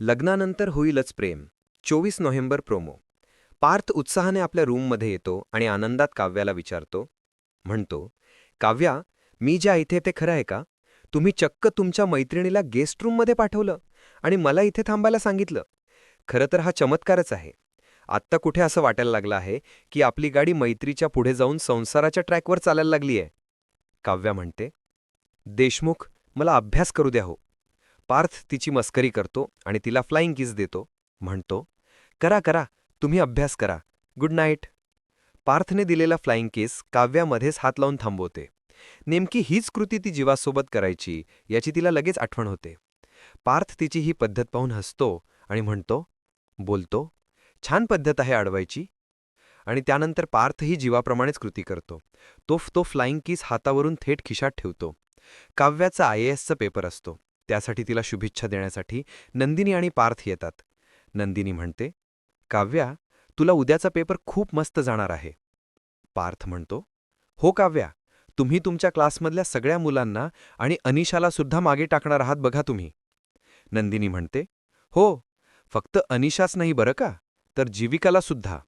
लग्नानंतर होईलच प्रेम. चोवीस नोव्हेंबर प्रोमो. पार्थ उत्साहाने आपल्या रूममध्ये येतो आणि आनंदात काव्याला विचारतो म्हणतो काव्या मी ज्या इथे ते खरं आहे का? तुम्ही चक्क तुमच्या मैत्रिणीला गेस्ट रूममध्ये पाठवलं आणि मला इथे थांबायला सांगितलं. खरं तर हा चमत्कारच आहे. आत्ता कुठे असं वाटायला लागलं आहे की आपली गाडी मैत्रीच्या पुढे जाऊन संसाराच्या ट्रॅकवर चालायला लागली आहे काव्या म्हणते देशमुख मला अभ्यास करू द्या हो. पार्थ तिची मस्करी करतो आणि तिला फ्लाइंग किस देतो. म्हणतो करा करा तुम्ही अभ्यास करा. गुड नाईट पार्थने दिलेला फ्लाइंग किस काव्यामध्येच हात लावून थांबवते. नेमकी हीच कृती ती जीवासोबत करायची याची तिला लगेच आठवण होते. पार्थ तिची ही पद्धत पाहून हसतो आणि म्हणतो बोलतो छान पद्धत आहे अडवायची. आणि त्यानंतर पार्थही जीवाप्रमाणेच कृती करतो. तो तो फ्लाइंग किस हातावरून थेट खिशात ठेवतो. काव्याचा आय एसचा पेपर असतो. त्यासाठी तिला शुभेच्छा देण्यासाठी नंदिनी आणि पार्थ येतात. नंदिनी म्हणते काव्या तुला उद्याचा पेपर खूप मस्त जाणार आहे. पार्थ म्हणतो हो काव्या तुम्ही तुमच्या क्लासमधल्या सगळ्या मुलांना आणि अनिशाला सुद्धा मागे टाकणार आहात बघा तुम्ही. नंदिनी म्हणते हो फक्त अनिशाच नाही बरं का तर जीविकाला सुद्धा.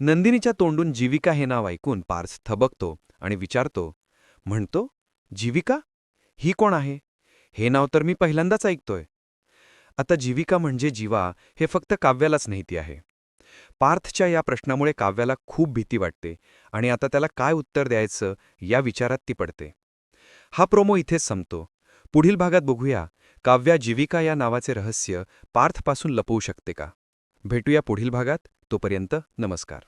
नंदिनीच्या तोंडून जीविका हे नाव ऐकून पार्थ थबकतो आणि विचारतो म्हणतो जीविका? ही कोण आहे? हे नाव तर मी पहिल्यांदाच ऐकतोय. आता जीविका म्हणजे जीवा हे फक्त काव्यालाच माहिती आहे. पार्थच्या या प्रश्नामुळे काव्याला खूप भीती वाटते आणि आता त्याला काय उत्तर द्यायचं या विचारात ती पडते. हा प्रोमो इथेच संपतो. पुढील भागात बघूया काव्या जीविका या नावाचे रहस्य पार्थपासून लपवू शकते का? भेटूया पुढील भागात तोपर्यंत नमस्कार.